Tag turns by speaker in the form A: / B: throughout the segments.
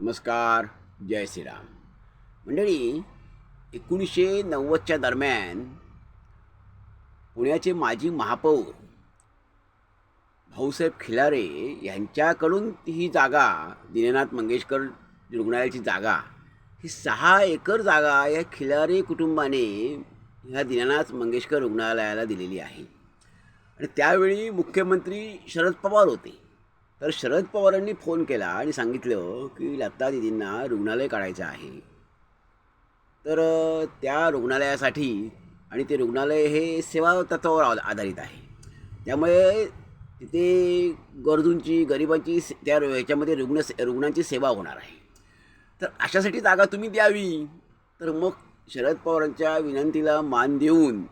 A: नमस्कार जय श्रीराम. मंडळी एकोणीसशे नव्वदच्या दरम्यान पुण्याचे माजी महापौर भाऊसाहेब खिलारे यांच्याकडून ही जागा दीननाथ मंगेशकर रुग्णालयाची जागा ही सहा एकर जागा या खिलारे कुटुंबाने ह्या दीननाथ मंगेशकर रुग्णालयाला दिलेली आहे. आणि त्यावेळी मुख्यमंत्री शरद पवार होते. तर शरद पवारांनी फोन केला आणि सांगितलं की लता दिदींना रुग्णालय काढायचं आहे. तर त्या रुग्णालयासाठी आणि ते रुग्णालय हे सेवा तत्वावर आ- आधारित आहे. त्यामुळे तिथे गरजूंची गरिबांची से- त्या रु- ह्याच्यामध्ये रुग्ण रुग्णांची सेवा होणार आहे. तर अशासाठी जागा तुम्ही द्यावी. तर मग शरद पवारांच्या विनंतीला मान देऊन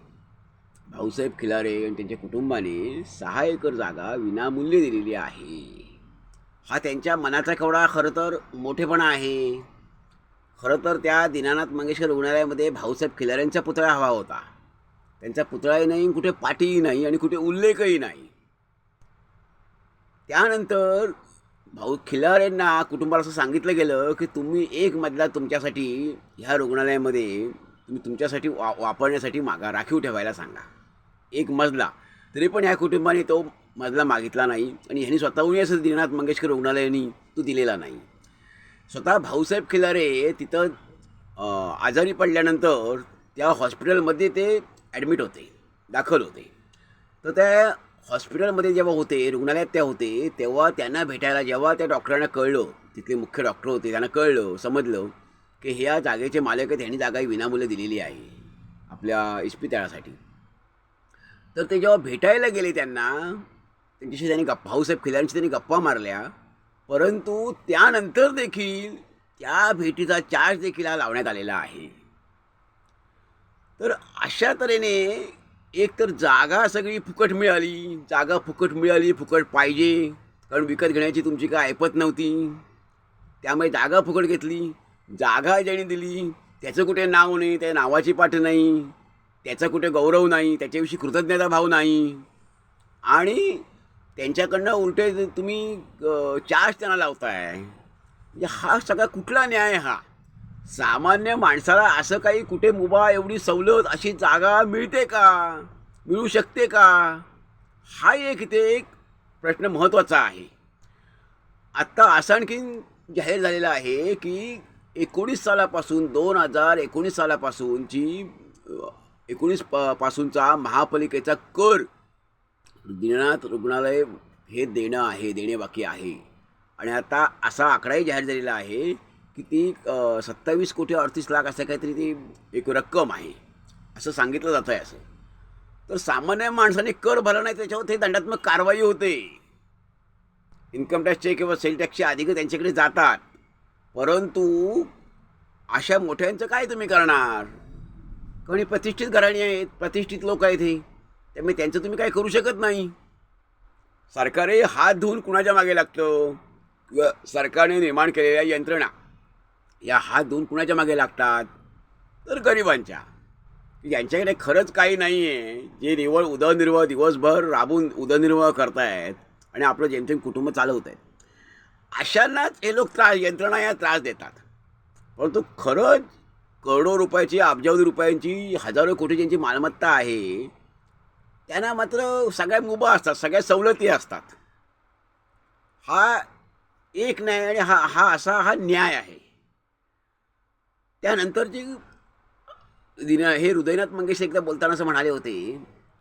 A: भाऊसाहेब खिलारे आणि त्यांच्या कुटुंबाने सहा एकर जागा विनामूल्य दिलेली आहे. हा त्यांच्या मनाचा केवढा खरं तर मोठेपणा आहे. खरं तर त्या दीनानाथ मंगेशकर रुग्णालयामध्ये भाऊसाहेब खिलाऱ्यांचा पुतळा हवा होता. त्यांचा पुतळाही नाही कुठे पाठीही नाही आणि कुठे उल्लेखही नाही. त्यानंतर भाऊ खिलाऱ्यांना कुटुंबाला असं सांगितलं गेलं की तुम्ही एक मजला तुमच्यासाठी ह्या रुग्णालयामध्ये तुम्ही तुमच्यासाठी वा वापरण्यासाठी मागा राखीव ठेवायला सांगा. एक मजला. तरी पण ह्या कुटुंबाने तो मजला मागितला नाही आणि ह्यांनी स्वतःहून असं दीनानाथ मंगेशकर रुग्णालयाने तो दिलेला नाही. स्वतः भाऊसाहेब खिलारे तिथं आजारी पडल्यानंतर त्या हॉस्पिटलमध्ये ते ॲडमिट होते दाखल होते. तर त्या हॉस्पिटलमध्ये जेव्हा होते रुग्णालयात त्या होते तेव्हा त्यांना भेटायला जेव्हा त्या डॉक्टरांना कळलं तिथले मुख्य डॉक्टर होते त्यांना कळलं समजलं की ह्या जागेचे मालक आहेत ह्यांनी जागा ही विनामूल्य दिलेली आहे आपल्या इस्पितळासाठी. तर ते जेव्हा भेटायला गेले त्यांना त्यांच्याशी त्यांनी गप्पा भाऊसाहेब खिलाऱ्यांशी त्यांनी गप्पा मारल्या परंतु त्यानंतर देखील त्या भेटीचा चार्ज देखील हा लावण्यात आलेला आहे. तर अशा तऱ्हेने एक तर जागा सगळी फुकट मिळाली जागा फुकट मिळाली फुकट पाहिजे कारण विकत घेण्याची तुमची काय ऐपत नव्हती. त्यामुळे जागा फुकट घेतली जागा ज्याने दिली त्याचं कुठे नाव नाही त्या नावाची पाठ नाही. त्याचा कुठे गौरव नाही त्याच्याविषयी कृतज्ञता भाव नाही. आणि त्यांच्याकडनं उलटे तुम्ही चार्ज त्यांना लावताय म्हणजे हा सगळा कुठला न्याय हा? सामान्य माणसाला असं काही कुठे मुबा एवढी सवलत अशी जागा मिळते का? मिळू शकते का? हा एक इथे एक प्रश्न महत्त्वाचा आहे. आत्ता असं आणखीन जाहीर झालेलं आहे की एकोणीस सालापासून दोन हजार एकोणीस सालापासूनची एकोणीस प पासूनचा महापालिकेचा कर दीनानाथ रुग्णालय हे देणं आहे देणे बाकी आहे. आणि आता असा आकडाही जाहीर झालेला आहे की ती सत्तावीस कोटी अडतीस लाख असं काहीतरी ती एक रक्कम आहे. असं सांगितलं जातं आहे असं. तर सामान्य माणसाने कर भरला नाही त्याच्यावर ते दंडात्मक कारवाई होते. इन्कम टॅक्सचे किंवा सेल टॅक्सचे अधिक त्यांच्याकडे जातात. परंतु अशा मोठ्यांचं काय तुम्ही करणार? कारण हे प्रतिष्ठित घराणी आहेत प्रतिष्ठित लोक आहेत हे. त्यामुळे त्यांचं तुम्ही काय करू शकत नाही. सरकारही हात धुवून कुणाच्या मागे लागतं? किंवा सरकारने निर्माण केलेल्या यंत्रणा या हात धुवून कुणाच्या मागे लागतात? तर गरिबांच्या. यांच्याकडे खरंच काही नाही आहे जे निवळ उदरनिर्वाह दिवसभर राबून उदरनिर्वाह करतायत आणि आपलं जेमतेम कुटुंब चालवत आहेत अशांनाच हे लोक त्रास यंत्रणा या त्रास देतात. परंतु खरंच करोडो रुपयाची अब्जावधी रुपयांची हजारो कोटी ज्यांची मालमत्ता आहे. त्यांना मात्र सगळ्या मुभा असतात सगळ्या सवलती असतात. हा एक न्याय आणि हा हा असा हा न्याय आहे. त्यानंतरची दिना हे हृदयनाथ मंगेश एकदा बोलताना असं म्हणाले होते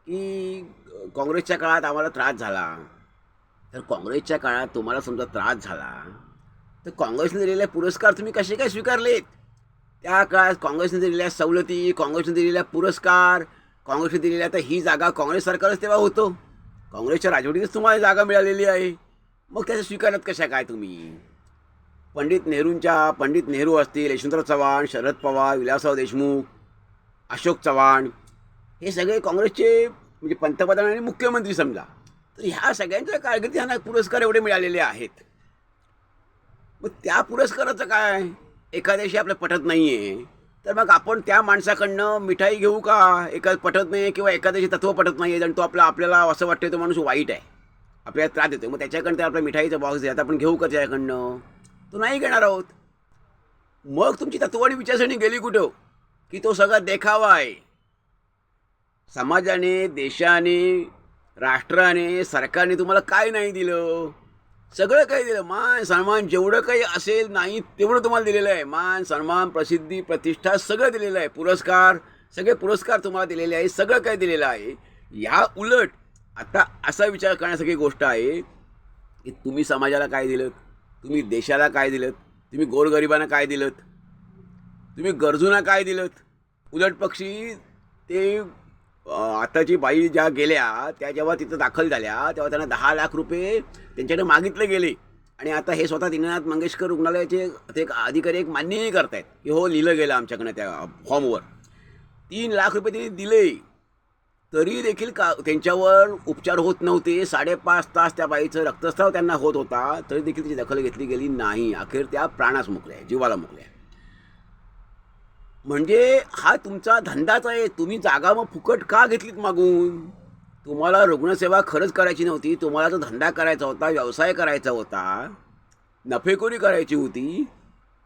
A: की काँग्रेसच्या काळात आम्हाला त्रास झाला. तर काँग्रेसच्या काळात तुम्हाला समजा त्रास झाला तर काँग्रेसने दिलेले पुरस्कार तुम्ही कसे काय स्वीकारलेत? त्या काळात काँग्रेसने दिलेल्या सवलती काँग्रेसने दिलेल्या पुरस्कार काँग्रेसने दिलेल्या तर ही जागा काँग्रेस सरकारच तेव्हा होतो. काँग्रेसच्या राजवटीतच तुम्हाला जागा मिळालेली आहे. मग त्याचं स्वीकारत कशा काय तुम्ही? पंडित नेहरूंच्या पंडित नेहरू असतील यशवंतराव चव्हाण शरद पवार विलासराव देशमुख अशोक चव्हाण हे सगळे काँग्रेसचे म्हणजे पंतप्रधान आणि मुख्यमंत्री समजा. तर ह्या सगळ्यांच्या कारकिर्दी ह्यांना पुरस्कार एवढे मिळालेले आहेत. मग त्या पुरस्काराचं काय? एखाद्याशी आपलं पटत नाही आहे तर मग आपण त्या माणसाकडनं मिठाई घेऊ का? एका पटत नाही किंवा एखाद्याशी तत्व पटत नाही आहे आणि तो आपला आपल्याला असं वाटतं तो माणूस वाईट आहे. आपल्याला त्रास देतो मग त्याच्याकडनं ते आपल्या मिठाईचा बॉक्स द्या आपण घेऊ का त्याच्याकडनं? तो नाही घेणार आहोत. मग तुमची तत्वानी विचारसरणी गेली कुठं? की तो सगळा देखावा आहे. समाजाने देशाने राष्ट्राने सरकारने तुम्हाला काय नाही दिलं? सगळं काही दिलं. मान सन्मान जेवढं काही असेल नाही तेवढं तुम्हाला दिलेलं आहे. मान सन्मान प्रसिद्धी प्रतिष्ठा सगळं दिलेलं आहे. पुरस्कार सगळे पुरस्कार तुम्हाला दिलेले आहे. सगळं काही दिलेलं आहे. ह्या उलट आता असा विचार करण्यासारखी गोष्ट आहे की तुम्ही समाजाला काय दिलं तुम्ही देशाला काय दिलं तुम्ही गोरगरिबांना काय दिलं तुम्ही गरजूंना काय दिलं उलट पक्षी ते आताची बाई ज्या गेल्या त्या जेव्हा तिथं दाखल झाल्या तेव्हा त्यांना दहा लाख रुपये त्यांच्याकडे मागितले गेले. आणि आता हे स्वतः दीनानाथ मंगेशकर रुग्णालयाचे ते एक अधिकारी एक मान्यही करतायत. की हो लिहिलं गेलं आमच्याकडनं त्या फॉर्मवर. तीन लाख रुपये त्यांनी दिले. तरी देखील का त्यांच्यावर उपचार होत नव्हते. साडेपाच तास त्या बाईचं रक्तस्राव त्यांना होत होता. तरी देखील त्याची दखल घेतली गेली नाही. अखेर त्या प्राणास मुकल्या जीवाला मुकल्या. म्हणजे हा तुमचा धंदाच आहे. तुम्ही जागा मग फुकट का घेतलीत मागून? तुम्हाला रुग्णसेवा खरंच करायची नव्हती. तुम्हाला तो धंदा करायचा होता व्यवसाय करायचा होता. नफेखोरी करायची होती.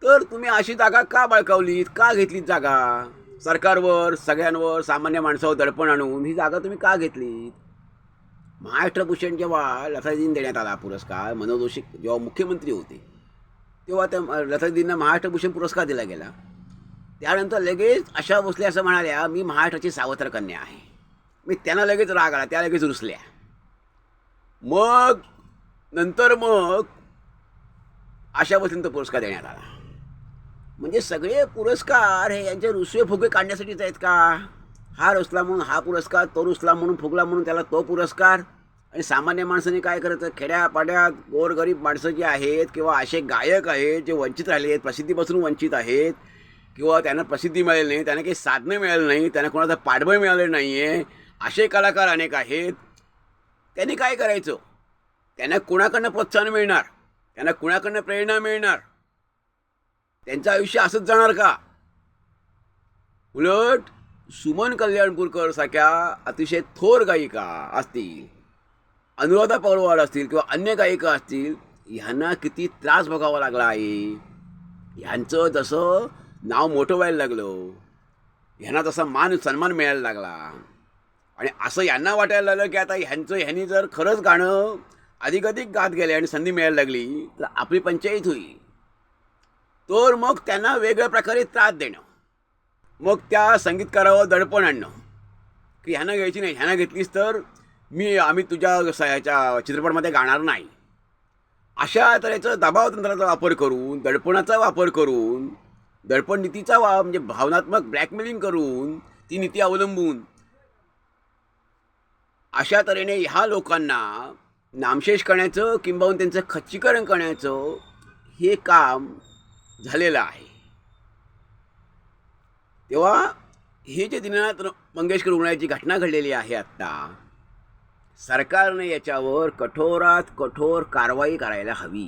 A: तर तुम्ही अशी जागा का बळकावलीत? का घेतलीत जागा? सरकारवर सगळ्यांवर सामान्य माणसावर दडपण आणून ही जागा तुम्ही का घेतलीत? महाराष्ट्रभूषण जेव्हा लतादीन देण्यात आला पुरस्कार मनोज जोशी जेव्हा मुख्यमंत्री होते तेव्हा त्या लतादींना महाराष्ट्रभूषण पुरस्कार दिला गेला. त्यानंतर लगेच आशा भोसले असं म्हणाल्या मी महाराष्ट्राची सावत्र कन्या आहे. मी त्यांना लगेच राग आला त्या लगेच रुसल्या. मग नंतर मग आशा भोसलेंचा पुरस्कार देण्यात आला. म्हणजे सगळे पुरस्कार हे यांचे रुसवे फुगे काढण्यासाठीच आहेत का? हा रुसला म्हणून हा पुरस्कार तो रुसला म्हणून फुगला म्हणून त्याला तो पुरस्कार? आणि सामान्य माणसाने काय करायचं? खेड्यापाड्यात गोरगरीब माणसं जी आहेत किंवा असे गायक आहेत जे वंचित राहिले आहेत प्रसिद्धीपासून वंचित आहेत किंवा त्यांना प्रसिद्धी मिळाली नाही त्यांना काही साधनं मिळालं नाही त्यांना कोणाचं पाठबळ मिळालं नाही आहे असे कलाकार अनेक आहेत. त्यांनी काय करायचं? त्यांना कुणाकडनं प्रोत्साहन मिळणार? त्यांना कुणाकडनं प्रेरणा मिळणार? त्यांचं आयुष्य असंच जाणार का? उलट सुमन कल्याणपूरकर सारख्या अतिशय थोर गायिका असतील अनुराधा पौरवाड असतील किंवा अन्य गायिका असतील ह्यांना किती त्रास भोगावा लागला आहे. ह्यांचं जसं नाव मोठं व्हायला लागलं हो. ह्यांना तसा मान सन्मान मिळायला लागला. आणि असं यांना वाटायला लागलं की आता ह्यांचं ह्यांनी जर खरंच गाणं अधिकाधिक गात गेले आणि संधी मिळायला लागली तर आपली पंचायत होईल. तर मग त्यांना वेगळ्या प्रकारे त्रास देणं. मग त्या संगीतकारावर दडपण आणणं. की ह्यांना घ्यायची नाही ह्यांना घेतलीस तर मी आम्ही तुझ्या स- ह्याच्या चित्रपटामध्ये गाणार नाही. अशा तऱ्हेचं दबाव तंत्राचा वापर करून दडपणाचा वापर करून दडपण नीतीचा वा म्हणजे भावनात्मक ब्लॅकमेलिंग करून ती नीती अवलंबून. अशा तऱ्हेने ह्या लोकांना नामशेष करण्याचं किंबहुन त्यांचं खच्चीकरण करण्याचं हे काम झालेलं आहे. तेव्हा हे जे दीनानाथ मंगेशकर रुग्णालयाची घटना घडलेली आहे आत्ता सरकारने याच्यावर कठोरात कठोर कारवाई करायला हवी.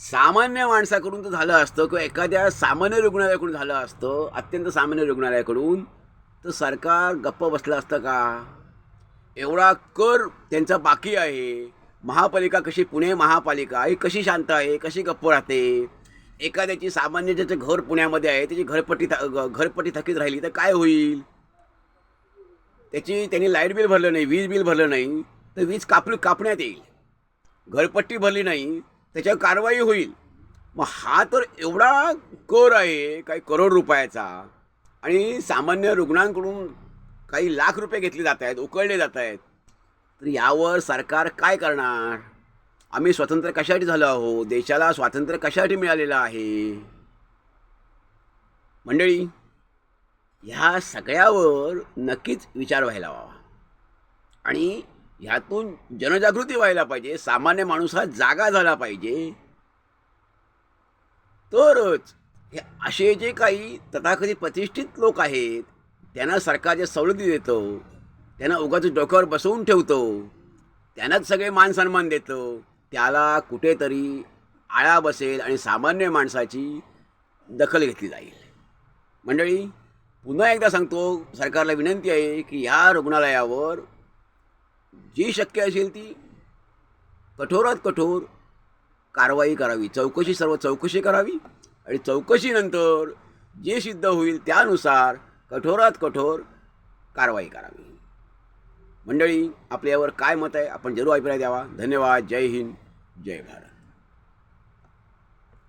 A: सामान्य माणसाकडून तर झालं असतं किंवा एखाद्या सामान्य रुग्णालयाकडून झालं असतं अत्यंत सामान्य रुग्णालयाकडून तर सरकार गप्प बसलं असतं का? एवढा कर त्यांचा बाकी आहे. महापालिका कशी पुणे महापालिका ही कशी शांत आहे कशी गप्प राहते? एखाद्याची सामान्य ज्याचं घर पुण्यामध्ये आहे त्याची घरपट्टी थ घरपट्टी थकीत राहिली तर काय होईल? त्याची त्यांनी लाइट बिल भरलं नाही वीज बिल भरलं नाही तर वीज कापली कापण्यात येईल. घरपट्टी भरली नाही त्याच्यावर कारवाई होईल. मग हा तर एवढा कर आहे काही करोड रुपयाचा. आणि सामान्य रुग्णांकडून काही लाख रुपये घेतले जात आहेत उकळले जात आहेत. तर यावर सरकार काय करणार? आम्ही स्वतंत्र कशासाठी झालो आहोत? देशाला स्वातंत्र्य कशासाठी मिळालेलं आहे? मंडळी ह्या सगळ्यावर नक्कीच विचार व्हायला हवा. आणि ह्यातून जनजागृती व्हायला पाहिजे सामान्य माणूस हा जागा झाला पाहिजे. तरच हे असे जे काही तथाकथित प्रतिष्ठित लोक आहेत त्यांना सरकार जे सवलती देतो त्यांना उगाच डोक्यावर बसवून ठेवतो त्यांनाच सगळे मान सन्मान देतो त्याला कुठेतरी आळा बसेल आणि सामान्य माणसाची दखल घेतली जाईल. मंडळी पुन्हा एकदा सांगतो सरकारला विनंती आहे की ह्या रुग्णालयावर जी शक्य असेल ती कठोरात कठोर कारवाई करावी. चौकशी सर्व चौकशी करावी आणि चौकशीनंतर जे सिद्ध होईल त्यानुसार कठोरात कठोर कारवाई करावी. मंडळी आपल्यावर काय मत आहे? आपण जरूर अभिप्राय द्यावा. धन्यवाद. जय हिंद. जय भारत.